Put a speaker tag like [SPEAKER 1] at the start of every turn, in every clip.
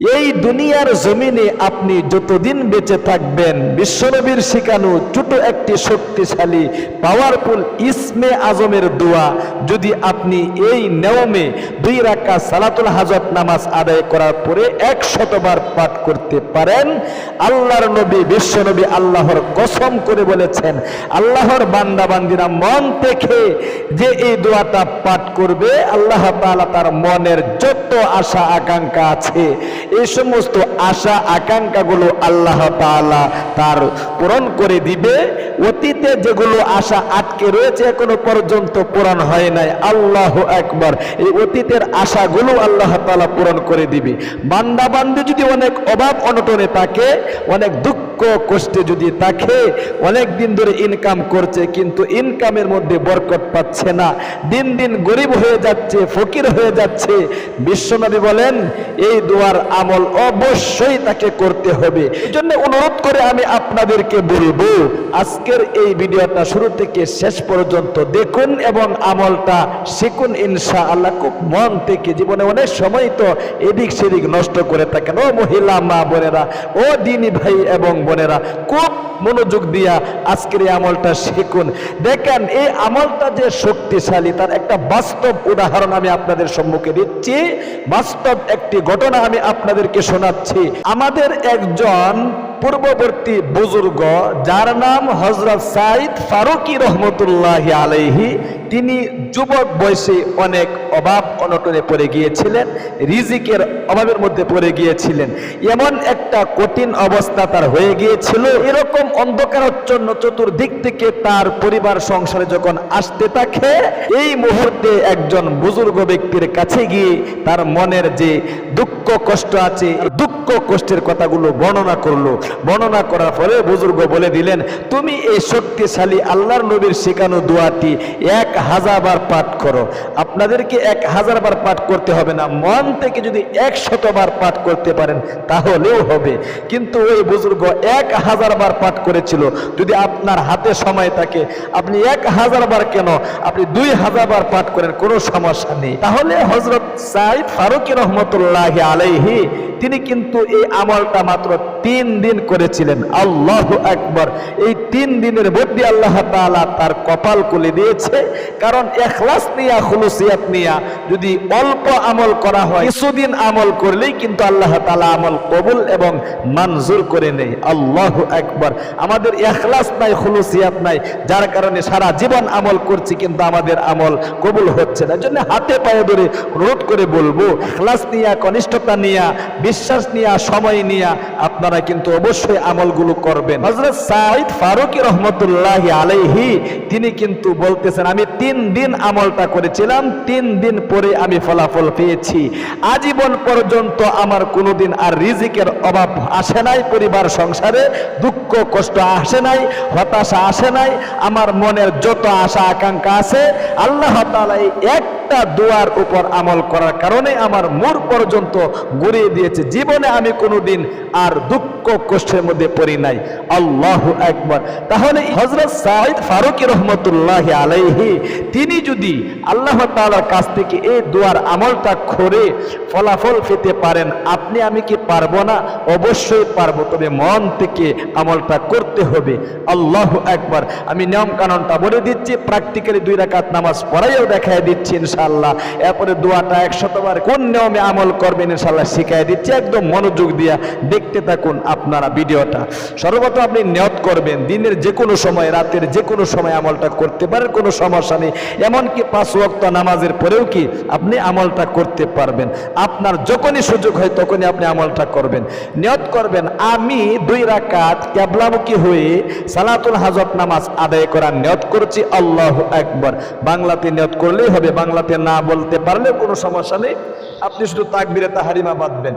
[SPEAKER 1] এই দুনিয়ার জমিনে আপনি যতদিন বেঁচে থাকবেন, বিশ্বনবীর শিখানো ছোট একটি শক্তিশালী পাওয়ারফুল ইসমে আজমের দোয়া, যদি আপনি এই নিয়মে দুই রাক্কা সালাতুল হাজত নামাজ আদায় করার পরে এক শতবার পাঠ করতে পারেন, আল্লাহর নবী, বিশ্বনবী আল্লাহর কসম করে বলেছেন, আল্লাহর বান্দাবান্দিরা মন থেকে যে এই দোয়াটা পাঠ করবে, আল্লাহ তাআলা তার মনের যত আশা, আকাঙ্ক্ষা আছে এই সমস্ত আশা, আকাঙ্ক্ষাগুলো আল্লাহ তাআলা তার পূরণ করে দিবে। অতীতে যেগুলো আশা আটকে রয়েছে, এখনও পর্যন্ত পূরণ হয় নাই। আল্লাহ একবার এই অতীতের আশাগুলো আল্লাহ তাআলা পূরণ করে দিবে। বান্দা বান্দি যদি অনেক অভাব, অনটনে থাকে, অনেক দুঃখ কষ্টে যদি থাকে অনেক দিন ধরে ইনকাম করছে, কিন্তু ইনকামের মধ্যে বরকত পাচ্ছে না। দিন দিন গরিব হয়ে যাচ্ছে, ফকির হয়ে যাচ্ছে। বিশ্বনবী বলেন, এই দোয়ার আমল অবশ্যই তাকে করতে হবে। এই জন্য অনুরোধ করে আমি আপনাদেরকে বলব, আজকের এই ভিডিওটা শুরু থেকে শেষ পর্যন্ত দেখুন এবং আমলটা শিখুন ইনশা আল্লাহ খুব মন থেকে, জীবনে অনেক সময় তো এদিক সেদিক নষ্ট করে থাকেন ও মহিলা মা বোনেরা ও দিনী ভাই এবং বোনেরা, খুব মনোযোগ দিয়া আজকের এই আমলটা শিখুন। দেখেন, এই আমলটা যে শক্তিশালী, তার একটা বাস্তব উদাহরণ আমি আপনাদের সম্মুখে দিচ্ছি। বাস্তব একটি ঘটনা আমি আপনাদেরকে শোনাচ্ছি। আমাদের একজন পূর্ববর্তী বুজুর্গ, যার নাম হজরত সাইদ ফারুকি রহমতুল্লাহ আলাইহি, তিনি যুবক বয়সে অনেক অভাব অনটনে পড়ে গিয়েছিলেন, রিজিকের অভাবের মধ্যে পড়ে গিয়েছিলেন। এমন একটা কঠিন অবস্থা তার হয়ে গিয়েছিল। এরকম অন্ধকারাচ্ছন্ন চতুর্দিক থেকে তার পরিবার সংসারে যখন আসতে থাকে, এই মুহূর্তে একজন বুজুর্গ ব্যক্তির কাছে গিয়ে তার মনের যে দুঃখ কষ্ট আছে। দুঃখ, কষ্টের কথাগুলো বর্ণনা করল। বর্ণনা করার পরে বুজুর্গ বলে দিলেন, তুমি এই শক্তিশালী আল্লাহর নবীর শেখানো দোয়াটি এক হাজার বার পাঠ করো। আপনাদেরকে এক হাজার বার পাঠ করতে হবে না, মন থেকে যদি এক শতবার পাঠ করতে পারেন, তাহলেও হবে। কিন্তু ওই বুজুর্গ এক হাজার বার পাঠ করেছিল। যদি আপনার হাতে সময় থাকে, আপনি এক হাজার বার কেন? আপনি দুই হাজার বার পাঠ করেন, কোনো সমস্যা নেই। তাহলে হজরত সাইদ ফারুকি রহমতুল্লাহ আলাইহি তিনি কিন্তু এই আমলটা মাত্র তিন দিন করেছিলেন। আল্লাহ একবার এই তিন দিনের মধ্যে আল্লাহ তাআলা তার কপাল খুলে দিয়েছে। কারণ এখলাস নিয়া, খুলুসিয়াত নিয়া, যদি অল্প আমল করা হয়, কিছুদিন আমল করলেই কিন্তু আল্লাহ তাআলা আমল কবুল এবং মঞ্জুর করে নেই আল্লাহ একবার আমাদের এখলাস নাই, খুলুসিয়াত নাই, যার কারণে সারা জীবন আমল করছি কিন্তু আমাদের আমল কবুল হচ্ছে না। জন্য হাতে পায়ে ধরে অনুরোধ করে বলব এখলাস নিয়া, কনিষ্ঠতা নিয়া, বিশ্বাস নিয়া, সময় নিয়া আপনারা কিন্তু অবশ্যই আমলগুলো করবেন। হজরত সাইদ ফারুকি রহমতুল্লাহ আলাইহি, তিনি কিন্তু বলতেছেন, আমি তিন দিন আমলটা করেছিলাম, তিন দিন পরে আমি ফলাফল পেয়েছি। আজীবন পর্যন্ত আমার কোনোদিন আর রিজিকের অভাব আসে নাই, পরিবার সংসারে দুঃখ, কষ্ট আসে নাই, হতাশা আসে নাই, আমার মনের যত আশা, আকাঙ্ক্ষা আছে, আল্লাহ তাআলা এই একটা দোয়ার উপর আমল করার কারণে আমার মূর পর্যন্ত গড়িয়ে দিয়েছে। জীবনে আমি কোনোদিন আর দুঃখ কষ্টের মধ্যে পড়ি নাই। আল্লাহ একবার তাহলে হজরত ফারুকি রহমতুল্লাহ আলাইহি, তিনি যদি আল্লাহ তাআলার কাছ থেকে এই দোয়ার আমলটা করে ফলাফল পেতে পারেন, আপনি আমি কি পারব না? অবশ্যই পারব, তবে মন থেকে আমলটা করতে হবে। আল্লাহ একবার আমি নিয়ম কানুনটা বলে দিচ্ছি, প্র্যাকটিক্যালি দুই রাকাত নামাজ পড়াইও দেখাই দিচ্ছি ইনশাআল্লাহ। এরপরে দোয়াটা একশতবার কোন নিয়মে আমল করবেন ইনশাল্লাহ শিখাই দিচ্ছি, একদম মনোযোগ দিয়া দেখতে থাকুন। আপনারা ভিডিওটা। সর্বপ্রথম আপনি নিয়ত করবেন, দিনের যে কোনো সময়, রাতের যে কোনো সময় আমলটা করতে পারেন, কোনো সমস্যা নেই। এমনকি পাঁচ ওয়াক্ত নামাজের পরেও কি আপনি আমলটা করতে পারবেন। আপনার যখনই সুযোগ হয় তখনই আপনি আমলটা করবেন। নিয়ত করবেন, আমি দুই রাকাত ক্যাবলামুখী হয়ে সালাতুল হাজত নামাজ আদায় করার নিয়ত করছি, আল্লাহ একবার বাংলাতে নিয়ত করলেই হবে, বাংলাতে না বলতে পারলে কোনো সমস্যা নেই। আপনি শুধু তাকবিরে তাহারিমা বাঁধবেন।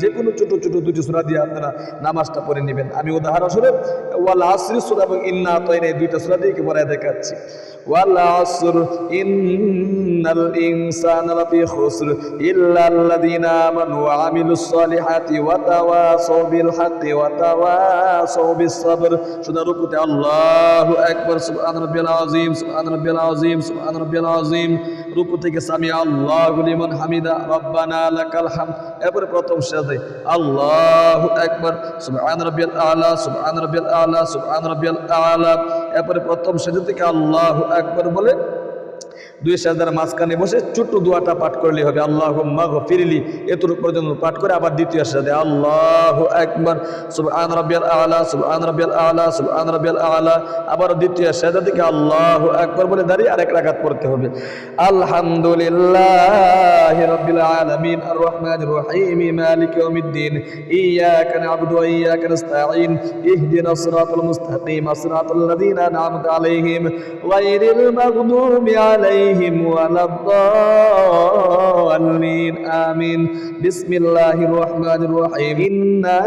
[SPEAKER 1] যে কোনো ছোট ছোট দুটি সূরা দিয়ে আপনারা নামাজটা পড়ে নেবেন। আমি উদাহরণস্বরূপ, ওয়াল আসর সূরা এবং ইন্না তাইরা এই দুইটা সূরা দিয়ে পড়ায় দেখাচ্ছি? ওয়াল আসর, ইন্নাল ইনসানা লাফি খুসর ইল্লা আল্লাযীনা আমানু ওয়া আমিলুস সালিহাতি ওয়া সাবর সুতরাং আল্লাহু আকবার, সুবহান রাব্বিল আযীম, সুবহান রাব্বিল আযীম, সুবহান রাব্বিল আযীম। রুকু থেকে সামি আল্লাহ লিমান হামিদা, রব্বানা লাকাল হাম এরপরে প্রথম সাজদে আল্লাহ একবার সুবহান রাব্বিয়াল আলা, সুবহান রাব্বিয়াল আলা, সুবহান রাব্বিয়াল আলা। এরপরে প্রথম সাজদে থেকে আল্লাহ একবার বলে দুই সাজদার মাঝখানে বসে ছোট্ট দোয়াটা পাঠ করলে হবে আল্লাহ মাগ ফিরিলি এতটুক পর্যন্ত পাঠ করে আবার দ্বিতীয় সাজদে আল্লাহ একবার সুবহান রাব্বিয়াল আলা, সুবহান রাব্বিয়াল আলা, সুবহান রাব্বিয়াল আলা। আবার দ্বিতীয় সাজদা থেকে, আল্লাহ একবার বলে দাঁড়িয়ে আরেক রাকাত পড়তে হবে। আলহামদুলিল্লাহ রাব্বিল আলামিন আর রহমানির রহিম, মালিক ইয়াউমিদ্দিন। ইয়াকা না'বুদু ওয়া ইয়াকা নাস্তাঈন। ইহদিনাস সিরাতাল মুস্তাকিম, সিরাতাল লাযীনা আন'আমতা আলাইহিম। গায়রিল মাগদুবি আলাইহিম ওয়ালাদ-দাল্লিন, আমিন। বিসমিল্লাহির রহমানির রহিম। ইন্না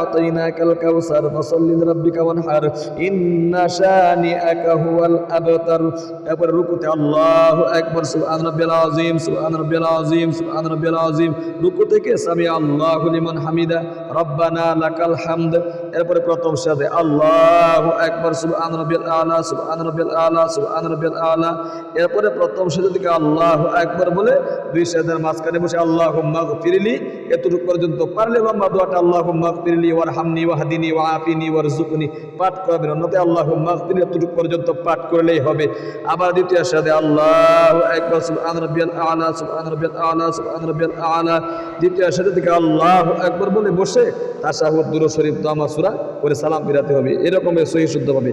[SPEAKER 1] আ'তাইনাকাল কাউসার, ফাসাল্লি লিরাব্বিকা ওয়ানহার। ইন্না শানিআকা হুয়াল আবতার। এরপর রুকুতে আল্লাহু আকবার, সুবহান রাব্বিয়াল আযীম, সুবহান রাব্বিয়াল আযীম, সুবহান রাব্বিয়াল আযীম। রুকু থেকে সামি আল্লাহু লিমান হামিদা, রব্বানা লাকাল হামদ। এরপরে প্রথম সাথে আল্লাহু আকবার, সুবহান রাব্বিয়াল আলা, সুবহান রাব্বিয়াল আলা, সুবহান রাব্বিয়াল আলা। এরপরে প্রথম সাথে থেকে আল্লাহু আকবার বলে, দুই সাদের মাঝখানে বসে আল্লাহ আল্লাহুম্মা গফিরলি, এতটুকু পর্যন্ত পারলে দোয়াটা আল্লাহুম্মা গফিরলি ওয়ারহামনি ওয়াহদিনি ওয়াআফিনি ওয়ারজুকনি পাঠ করবেন। অন্যতে আল্লাহুম্মা গফিরলি এতটুকু পর্যন্ত পাঠ করলেই হবে। আবার দ্বিতীয় সাথে আল্লাহ আকবার, সুবহান রাব্বিয়াল আলা, সুবহান রাব্বিয়াল আলা, সুবহান রাব্বিয়াল আলা। দ্বিতীয় সাথে থেকে আল্লাহু আকবার বলে বসে তাশাহুদ দুরূদ শরীফ দোয়া সূরা করে সালাম ফিরাতে হবে। এরকম সহি শুদ্ধভাবে।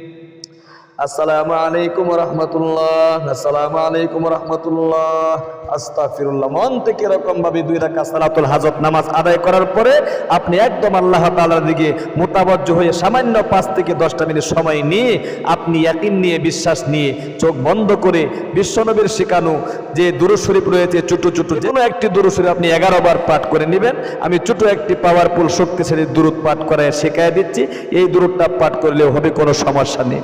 [SPEAKER 1] আসসালামু আলাইকুম রহমতুল্লাহ, আসসালামু আলাইকুম রহমতুল্লাহ। আস্তাগফিরুল্লাহ, মন থেকে এরকম ভাবে দুই রাকাত সালাতুল হাজত নামাজ আদায় করার পরে আপনি একদম আল্লাহ তাআলার দিকে মোতাবজ্জ হয়ে সামান্য পাঁচ থেকে দশটা মিনিট সময় নিয়ে আপনি ইয়াকিন নিয়ে, বিশ্বাস নিয়ে চোখ বন্ধ করে বিশ্বনবীর শেখানো যে দুরূদ শরীফ রয়েছে, ছোট ছোট যে একটি দুরূদ শরীফ আপনি এগারো বার পাঠ করে নেবেন। আমি ছোট একটি পাওয়ারফুল শক্তিশালী দুরূদ পাঠ করায় শেখায় দিচ্ছি। এই দুরূদটা পাঠ করলেও হবে কোনো সমস্যা নেই।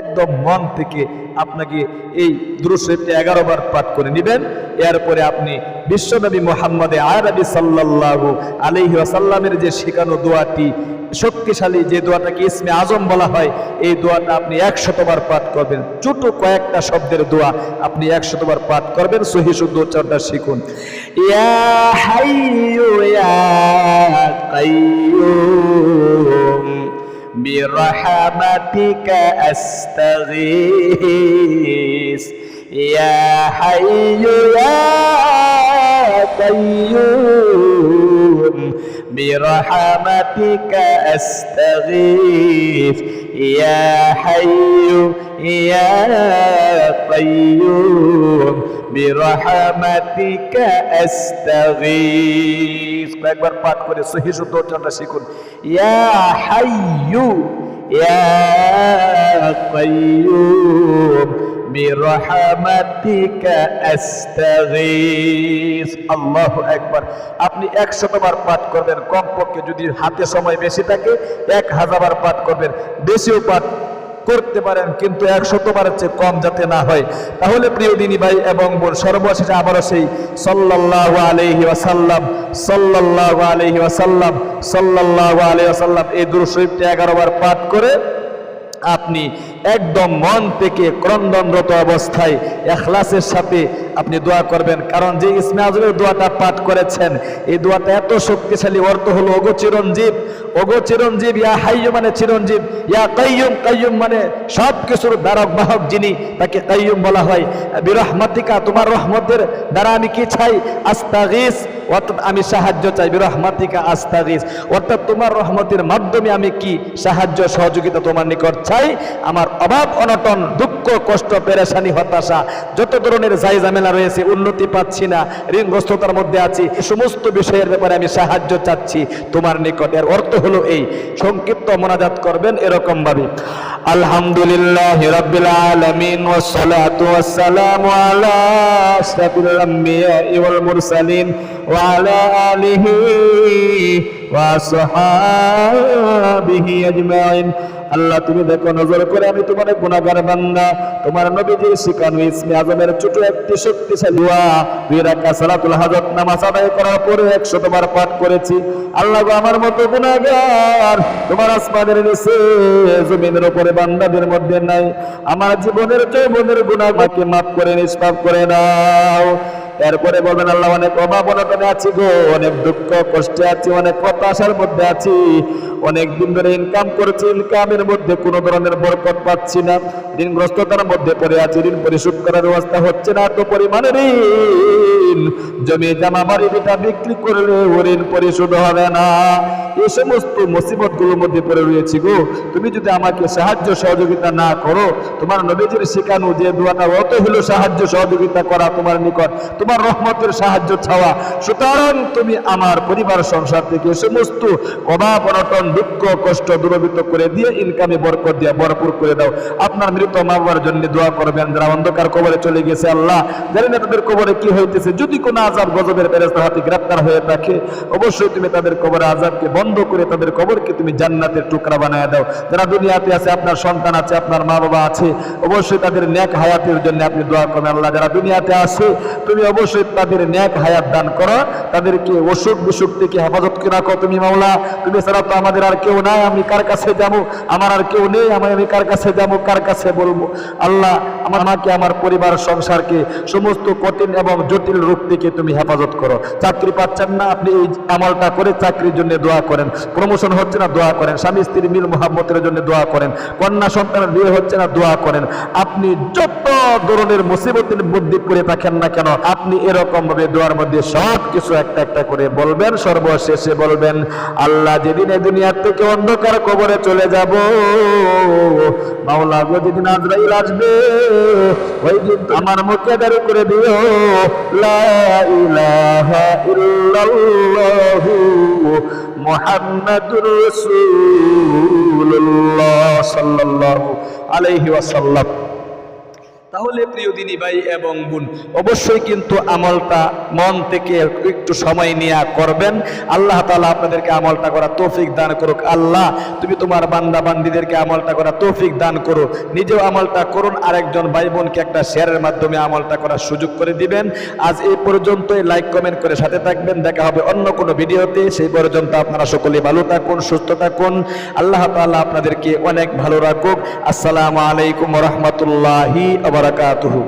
[SPEAKER 1] একদম মন থেকে আপনাকে এই দুরুশরীফটি এগারো বার পাঠ করে নেবেন। এরপরে আপনি বিশ্বনবী মোহাম্মদে আরবি আলাইহি ওয়াসাল্লামের যে শেখানো দোয়াটি, শক্তিশালী যে দোয়াটাকে ইসমে আজম বলা হয়, এই দোয়াটা আপনি একশতবার পাঠ করবেন। ছোট কয়েকটা শব্দের দোয়া আপনি একশতবার পাঠ করবেন। সহি শুদ্ধ উচ্চারণটা শিখুন। ইয়া হাইয়ু, ইয়া برحمتك أستغيث يا حي يا قيوم برحمتك أستغيث ইয়া হাইয়ু ইয়া কাইয়ুম বিরহমাতিকা আস্তাগীস কয়েকবার পাঠ করে সহি শুদ্ধ উচ্চারণটা শিখুন ইয়া হাইয়ু ইয়া কাইয়ুম আপনি 100 বার পাঠ করবেন, কমপক্ষে যদি হাতে সময় বেশি থাকে 1000 বার পাঠ করবেন। বেশিও পাঠ করতে পারেন, কিন্তু একশতবারের চেয়ে কম যাতে না হয়। তাহলে প্রিয় দিনী ভাই এবং বোন, সর্বশেষে আবারও সেই সাল্লাল্লাহু আলাইহি ওয়াসাল্লাম, সাল্লাল্লাহু আলাইহি ওয়াসাল্লাম, সাল্লাল্লাহু আলাইহি ওয়াসাল্লাম এই দুরূদ শরীফটি 11 বার পাঠ করে আপনি একদম মন থেকে ক্রন্দনরত অবস্থায় এখলাসের সাথে আপনি দোয়া করবেন। কারণ যে ইসমে আজমের দোয়াটা পাঠ করেছেন, এই দোয়াটা এত শক্তিশালী। অর্থ হলো, ওগো চিরঞ্জীব ওগো চিরঞ্জীব, ইয়া হাইয়ু মানে চিরঞ্জীব, ইয়া কাইয়ুম কাইয়ুম মানে সব কিছুর দ্বারক বাহক যিনি তাকে কাইয়ুম বলা হয়। বিরহমাতিকা, তোমার রহমতের দ্বারা আমি কি চাই? আস্তাগিস, অর্থাৎ আমি সাহায্য চাই। বিরহমাতিকা, আস্তাগিস, অর্থাৎ তোমার রহমতের মাধ্যমে আমি কি সাহায্য সহযোগিতা তোমার নিকট চাই, আমার অভাব, অনটন, দুঃখ, কষ্ট, পেরেশানি, হতাশা, যত ধরনের জাই ঝামেলা রয়েছে, উন্নতি পাচ্ছি না, ঋণগ্রস্ততার মধ্যে আছি সমস্ত বিষয়ের ব্যাপারে আমি সাহায্য চাচ্ছি। তোমার নিকট এর অর্থ হলো এই, সংক্ষিপ্ত মোনাজাত করবেন এরকম ভাবে আলহামদুলিল্লাহ রাব্বিল আলামিন ওয়াস সালাতু ওয়াস সালামু আলা আশরাফিল আম্বিয়া ওয়াল মুরসালিন, ওয়া আল্লাহ, তুমি দেখো, নজর করে আমি তোমার গুণাগার বান্দা। তোমার নবীজির শিখানো ইসমে আজমের ছোট একটি শক্তিশালী দুই সালাতুল হাজত নামাজ আদায় করার পরে 100 বার পাঠ করেছি। আল্লাহ আমার মতো গুণাগার তোমার আসমানের নিচে, জমিনের উপরে বান্দাদের মধ্যে নাই। আমার জীবনের যৌবনের গুণাগুলোকে মাফ করে, নিষ্পাপ করে দাও এরপরে বলবেন, আল্লাহ অনেক অভাব অনটনে আছি গো, অনেক দুঃখ কষ্টে আছি, অনেক হতাশার মধ্যে আছি। অনেক দিন ধরে ইনকাম করেছি ইনকামের মধ্যে কোনো ধরনের বরকত পাচ্ছি না। ঋণগ্রস্ততার মধ্যে পড়ে আছি, ঋণ পরিশোধ করার ব্যবস্থা হচ্ছে না এত পরিমাণে ঋণ। জমি জামা বাড়ি বিটা বিক্রি করলে ও ঋণ পরিশোধ হবে না। এই সমস্ত মুসিবতগুলোর মধ্যে পড়ে রয়েছি গো। তুমি যদি আমাকে সাহায্য সহযোগিতা না করো, তোমার নবীজির শেখানো যে দোয়াটা অত হলো সাহায্য সহযোগিতা করা তোমার নিকট তোমার রহমতের সাহায্য চাওয়া। সুতরাং তুমি আমার পরিবার, সংসার থেকে সমস্ত অভাব অনটন দুঃখ, কষ্ট দূরবৃত করে দিয়ে ইনকামে বরকত দিয়ে ভরপুর করে দাও। আপনার মৃত মা বাবার জন্য দোয়া করবেন। যারা অন্ধকার কবরে চলে গেছে, আল্লাহ জানি না তাদের কবরে কি হইতেছে। যদি কোনো আজাব গজবের ফেরেস্তার হাতে গ্রেপ্তার হয়ে থাকে, অবশ্যই তুমি তাদের কবরে আজাবকে বন্ধ করে তাদের কবরকে তুমি জান্নাতের টুকরা বানায় দাও। যারা দুনিয়াতে আছে, আপনার সন্তান আছে, আপনার মা বাবা আছে, অবশ্যই তাদের ন্যাক হায়াতের জন্য আপনি দোয়া করবেন। আল্লাহ, যারা দুনিয়াতে আছে, তুমি অবশ্যই তাদের ন্যাক হায়াত দান করো। তাদেরকে অসুখ বিসুখ থেকে হেফাজত রাখো তুমি, মাওলা। তুমি ছাড়া তো আমাদের আর কেউ নাই, আমি কার কাছে যাব? আমার আর কেউ নেই, আমি আমি কার কাছে যাব, কার কাছে বলব? আল্লাহ আমার আমাকে আমার পরিবার, সংসারকে সমস্ত কঠিন এবং জটিল রূপ থেকে তুমি হেফাজত করো। চাকরি পাচ্ছেন না, আপনি এই আমলটা করে চাকরির জন্য দোয়া করেন। প্রমোশন হচ্ছে না, দোয়া করেন। স্বামী, স্ত্রী মিল মোহাম্মতের জন্য দোয়া করেন। কন্যা সন্তানের বিয়ে হচ্ছে না, দোয়া করেন। আপনি যত ধরনের মুসিবতের বুদ্ধি করে থাকেন না কেন, আপনি এরকম ভাবে দোয়ার মধ্যে সব কিছু একটা একটা করে বলবেন, সর্বশেষে বলবেন, আল্লাহ যেদিন এই দুনিয়ার থেকে অন্ধকার কবরে চলে যাব, মাওলা গো যেদিন আজরাইল আসবে, ওই দিন আমার মুখে দাঁড়ি করে দিও, লা ইলাহা ইল্লাল্লাহু মুহাম্মাদুর রাসূলুল্লাহ সাল্লাল্লাহু আলাইহি ওয়াসাল্লাম। তাহলে প্রিয় দিনী ভাই এবং বোন, অবশ্যই কিন্তু আমলটা মন থেকে একটু সময় নিয়ে করবেন। আল্লাহ তাআলা আপনাদেরকে আমলটা করা তৌফিক দান করুক। আল্লাহ, তুমি তোমার বান্দা বান্দিদেরকে আমলটা করা তৌফিক দান করো। নিজেও আমলটা করুন, আরেকজন ভাই বোনকে একটা শেয়ারের মাধ্যমে আমলটা করার সুযোগ করে দিবেন। আজ এই পর্যন্তই লাইক কমেন্ট করে সাথে থাকবেন। দেখা হবে অন্য কোনো ভিডিওতে। সেই পর্যন্ত আপনারা সকলে ভালো থাকুন, সুস্থ থাকুন। আল্লাহ তাআলা আপনাদেরকে অনেক ভালো রাখুক। আসসালামু আলাইকুম রহমতুল্লাহি wabarakatuhu.